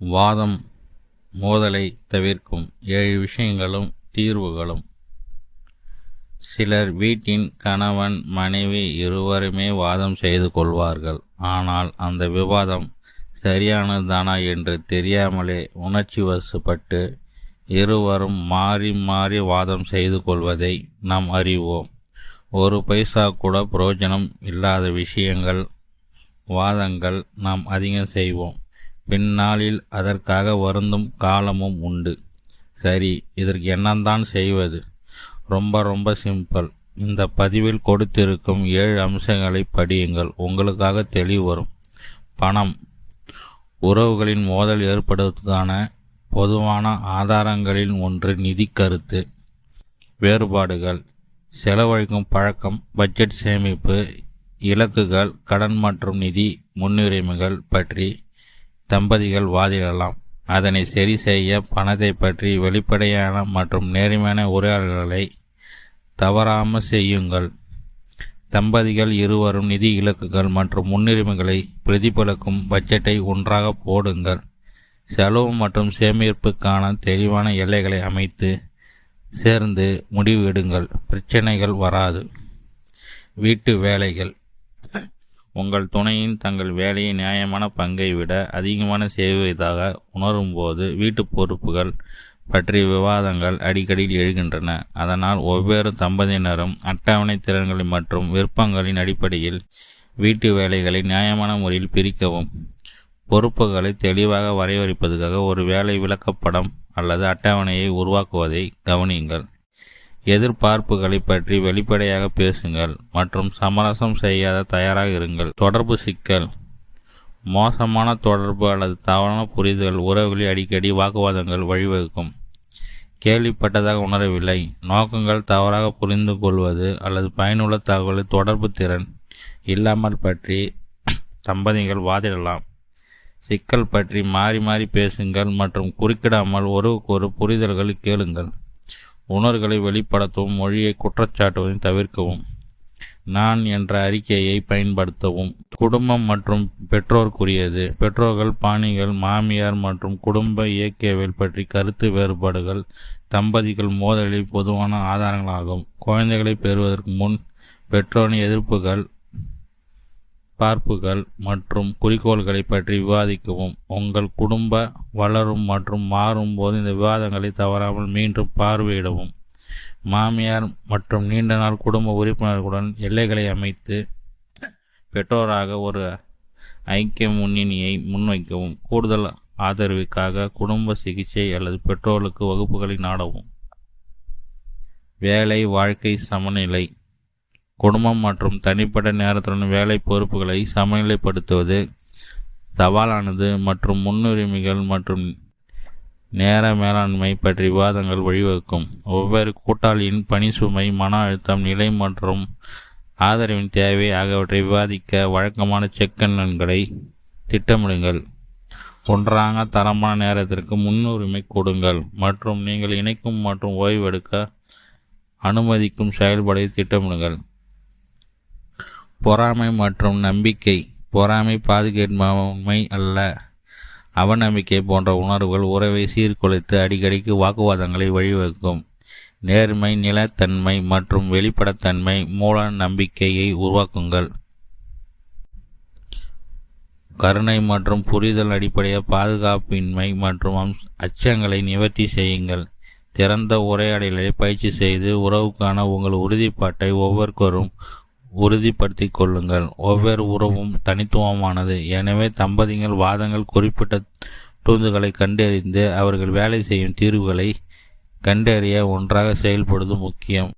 வாதம் மோதலை தவிர்க்கும் ஏழு விஷயங்களும் தீர்வுகளும். சிலர் வீட்டின் கணவன் மனைவி இருவருமே வாதம் செய்து கொள்வார்கள். ஆனால் அந்த விவாதம் சரியானதுதானா என்று தெரியாமலே உணர்ச்சி வசப்பட்டு இருவரும் மாறி மாறி வாதம் செய்து கொள்வதை நாம் அறிவோம். ஒரு பைசா கூட பிரயோஜனம் இல்லாத விஷயங்கள் வாதங்கள் நாம் அதிகம் செய்வோம். பின்னாளில் அதற்காக வருந்தும் காலமும் உண்டு. சரி இதற்கு என்னந்தான் செய்வது? ரொம்ப ரொம்ப சிம்பிள். இந்த பதிவில் கொடுத்திருக்கும் ஏழு அம்சங்களை படியுங்கள். உங்களுக்காக தெளிவு வரும். பணம். உறவுகளின் மோதல் ஏற்படுவதற்கான பொதுவான ஆதாரங்களில் ஒன்று நிதி கருத்து. வேறுபாடுகள். செலவழிக்கும் பழக்கம் பட்ஜெட் சேமிப்பு இலக்குகள் கடன் மற்றும் நிதி முன்னுரிமைகள் பற்றி தம்பதிகள் வாதிடலாம் அதனை சரி செய்ய பணத்தை பற்றி வெளிப்படையான மற்றும் நேர்மையான உரையாடல்களை தவறாமல் செய்யுங்கள். தம்பதிகள் இருவரும் நிதி இலக்குகள் மற்றும் முன்னுரிமைகளை பிரதிபலிக்கும் பட்ஜெட்டை ஒன்றாக போடுங்கள். செலவு மற்றும் சேமிப்புக்கான தெளிவான எல்லைகளை அமைத்து சேர்ந்து முடிவு எடுங்கள். பிரச்சனைகள் வராது. வீட்டு வேலைகள். உங்கள் துணையின் தங்கள் வேலையை நியாயமான பங்கை விட அதிகமான செய்வதாக உணரும்போது வீட்டு பொறுப்புகள் பற்றிய விவாதங்கள் அடிக்கடி எழுகின்றன. அதனால் ஒவ்வொரு தம்பதியினரும் அட்டவணை திறன்கள் மற்றும் விருப்பங்களின் அடிப்படையில் வீட்டு வேலைகளை நியாயமான முறையில் பிரிக்கவும். பொறுப்புகளை தெளிவாக வரையறுப்பதற்காக ஒரு வேலை விளக்கப்படம் அல்லது அட்டவணையை உருவாக்குவதை கவனியுங்கள். எதிர்பார்ப்புகளை பற்றி வெளிப்படையாக பேசுங்கள் மற்றும் சமரசம் செய்யாத தயாராக இருங்கள். தொடர்பு சிக்கல். மோசமான தொடர்பு அல்லது தவறான புரிதல் உறவுகளில் அடிக்கடி வாக்குவாதங்கள் வழிவகுக்கும். கேள்விப்பட்டதாக உணரவில்லை. நோக்கங்கள் தவறாக புரிந்து கொள்வது அல்லது பயனுள்ள தகவலை தொடர்பு திறன் இல்லாமல் பற்றி தம்பதிகள் வாதிடலாம். சிக்கல் பற்றி மாறி மாறி பேசுங்கள் மற்றும் குறுக்கிடாமல் ஒருவருக்கொரு புரிதல்களை கேளுங்கள். உணர்களை வெளிப்படுத்தவும் மொழியை குற்றச்சாட்டுவதையும் தவிர்க்கவும் நான் என்ற அறிக்கையை பயன்படுத்தவும். குடும்பம் மற்றும் பெற்றோருக்குரியது பெற்றோர்கள் பாணிகள் மாமியார் மற்றும் குடும்ப இயக்கியவியல் பற்றி கருத்து வேறுபாடுகள் தம்பதிகள் மோதலில் பொதுவான ஆதாரங்களாகும். குழந்தைகளை பெறுவதற்கு முன் பெற்றோரின் எதிர்ப்புகள் பார்ப்புகள் மற்றும் குறிக்கோள்களை பற்றி விவாதிக்கவும். உங்கள் குடும்ப வளரும் மற்றும் மாறும் போது இந்த விவாதங்களை தவறாமல் மீண்டும் பார்வையிடவும். மாமியார் மற்றும் நீண்ட நாள் குடும்ப உறுப்பினர்களுடன் எல்லைகளை அமைத்து பெற்றோராக ஒரு ஐக்கிய முன்னணியை முன்வைக்கவும். கூடுதல் ஆதரவுக்காக குடும்ப சிகிச்சை அல்லது பெற்றோர்களுக்கு வகுப்புகளை நாடவும். வேலை வாழ்க்கை சமநிலை குடும்பம் மற்றும் தனிப்பட்ட நேரத்துடன் வேலை பொறுப்புகளை சமநிலைப்படுத்துவது சவாலானது மற்றும் முன்னுரிமைகள் மற்றும் நேர மேலாண்மை பற்றி விவாதங்கள் வழிவகுக்கும். ஒவ்வொரு கூட்டாளியின் பணி சுமை மன அழுத்தம் நிலை மற்றும் ஆதரவின் தேவை ஆகியவற்றை விவாதிக்க வழக்கமான செக்கன்களை திட்டமிடுங்கள். ஒன்றாக தரமான நேரத்திற்கு முன்னுரிமை கொடுங்கள் மற்றும் நீங்கள் இணைக்கும் மற்றும் ஓய்வெடுக்க அனுமதிக்கும் செயல்பாடு திட்டமிடுங்கள். பொறாமை மற்றும் நம்பிக்கை. பொறாமை பாதுகாமை அல்ல. அவநம்பிக்கை போன்ற உணர்வுகள் உறவை சீர்குலைத்து அடிக்கடிக்கு வாக்குவாதங்களை வழிவகுக்கும். நேர்மை நிலத்தன்மை மற்றும் வெளிப்படத்தன்மை மூல நம்பிக்கையை உருவாக்குங்கள். கருணை மற்றும் புரிதல் அடிப்படைய பாதுகாப்பின்மை மற்றும் அச்சங்களை நிவர்த்தி செய்யுங்கள். திறந்த உரையாடலை பயிற்சி செய்து உறவுக்கான உங்கள் உறுதிப்பாட்டை ஒவ்வொருவரும் உறுதிப்படுத்தி கொள்ளுங்கள். ஒவ்வொரு உறவும் தனித்துவமானது. எனவே தம்பதிகள் வாதங்கள் குறிப்பிட்ட தூந்துகளை கண்டறிந்து அவர்கள் வேலை செய்யும் தீர்வுகளை கண்டறிய ஒன்றாக செயல்படுவது முக்கியம்.